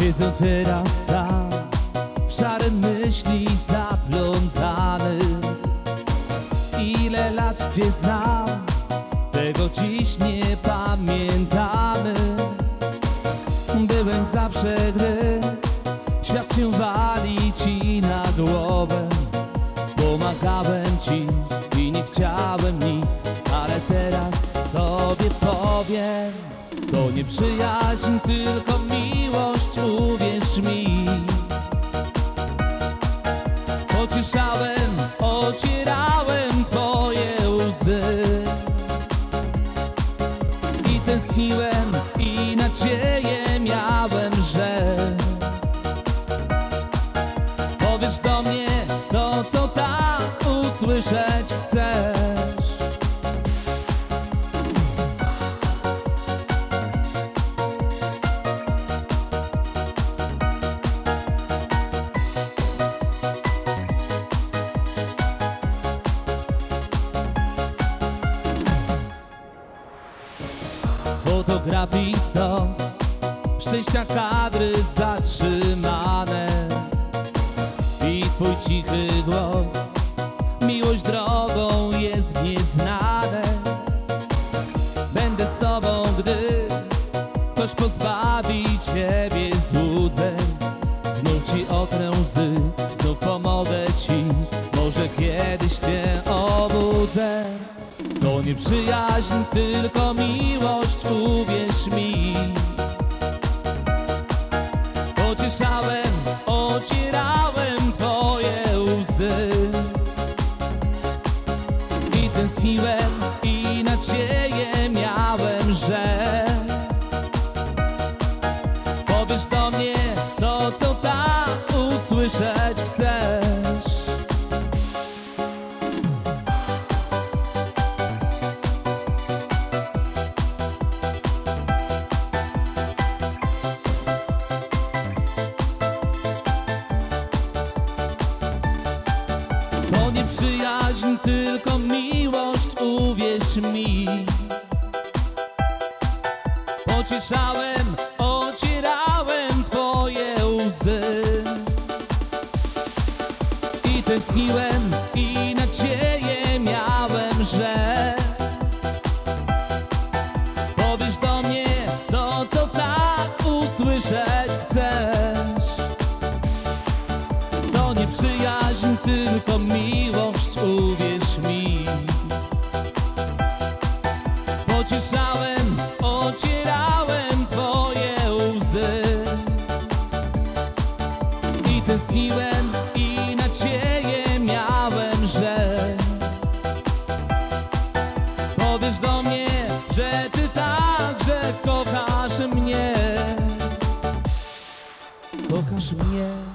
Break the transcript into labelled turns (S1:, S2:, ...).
S1: Siedzę teraz sam W szare myśli zaplątany. Ile lat cię znam Tego dziś nie pamiętamy. Byłem zawsze, gdy Świat się wali ci na głowę. Pomagałem ci i nie chciałem nic Ale teraz To nie przyjaźń, tylko miłość, uwierz mi. Pocieszałem, ocierałem twoje łzy. I tęskniłem i nadzieję miałem, że Powiesz do mnie to, co tak usłyszeć chcesz Fotografii stos. Szczęścia kadry zatrzymane. I twój cichy głos. Miłość drogą jest w nieznane. Będę z tobą, gdy Ktoś pozbawi ciebie złudzeń. Znów ci otrę łzy Znów pomogę ci. Może kiedyś cię obudzę to nie przyjaźń, tylko miłość, uwierz mi. Pocieszałem, ocierałem twoje łzy. I tęskniłem i nadzieję miałem, że Powiesz do mnie to, co tak usłyszeć chcesz przyjaźń, tylko miłość, uwierz mi. Pocieszałem, ocierałem twoje łzy. I tęskniłem i nadzieję miałem, że Powiesz do mnie to, co tak usłyszeć chcesz. To nie przyjaźń, tylko miłość, uwierz mi. Pocieszałem, ocierałem twoje łzy. I tęskniłem i nadzieję miałem, że Powiesz do mnie, że ty także kochasz mnie. Pokaż mnie.